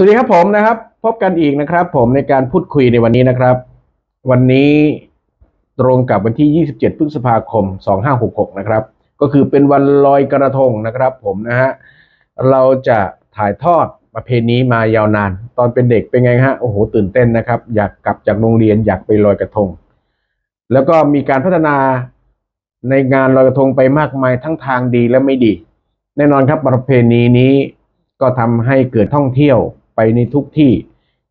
สวัสดีครับผมนะครับ พบกันอีกนะครับ ผมในการพูดคุยในวันนี้นะครับ วันนี้ตรงกับวันที่ 27 พฤษภาคม 2566 นะครับ ก็คือเป็นวันลอยกระทงนะครับ ผมนะฮะเราจะถ่ายทอดประเพณีมายาวนาน ตอนเป็นเด็กเป็นไงฮะโอ้โหตื่นเต้นนะครับ อยากกลับจากโรงเรียนอยากไปลอยกระทง แล้วก็มีการพัฒนาในงานลอยกระทงไปมากมายทั้งทางดีและไม่ดี แน่นอนครับประเพณีนี้ก็ทำให้เกิดท่องเที่ยว ไปในทุกที่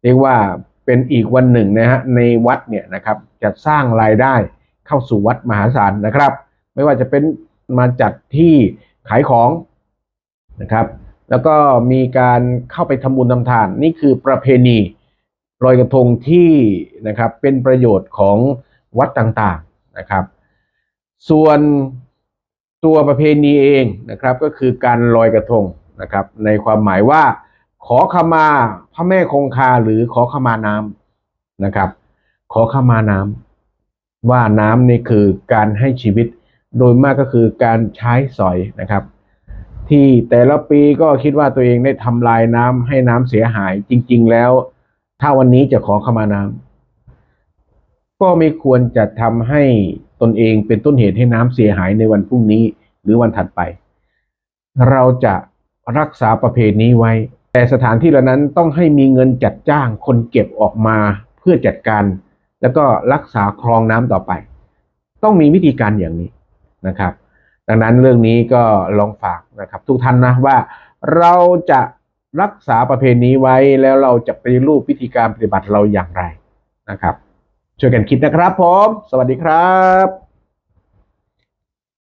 เรียกว่าเป็นอีกวันหนึ่งนะฮะในวัดเนี่ยนะครับจะสร้างรายได้เข้าสู่วัดมหาศาลนะครับ ไม่ว่าจะเป็นมาจัดที่ขายของนะครับ แล้วก็มีการเข้าไปทำบุญทำทาน นี่คือประเพณีลอยกระทงที่นะครับเป็นประโยชน์ของวัดต่างๆนะครับ ส่วนตัวประเพณีเองนะครับก็คือการลอยกระทงนะครับ ในความหมายว่า ขอขมาพระแม่คงคาหรือขอขมาน้ำนะครับ ขอขมาน้ำว่าน้ำนี่คือการให้ชีวิต โดยมากก็คือการใช้สอยนะครับ ที่แต่ละปีก็คิดว่าตัวเองได้ทำลายน้ำให้น้ำเสียหายจริง ๆ แล้ว ถ้าวันนี้จะขอขมาน้ำก็ไม่ควรจะทำให้ตนเองเป็นต้นเหตุให้น้ำเสียหายในวันพรุ่งนี้หรือวันถัดไป เราจะรักษาประเพณีไว้ แต่สถานที่เหล่านั้นต้องให้มีเงินจัดจ้างคนเก็บออกมาเพื่อจัดการ แล้วก็รักษาคลองน้ำต่อไป ต้องมีวิธีการอย่างนี้นะครับ ดังนั้นเรื่องนี้ก็ลองฝากนะครับ ทุกท่านนะว่าเราจะรักษาประเพณีไว้แล้วเราจะปฏิรูปวิธีการปฏิบัติเราอย่างไรนะครับ ช่วยกันคิดนะครับผม สวัสดีครับ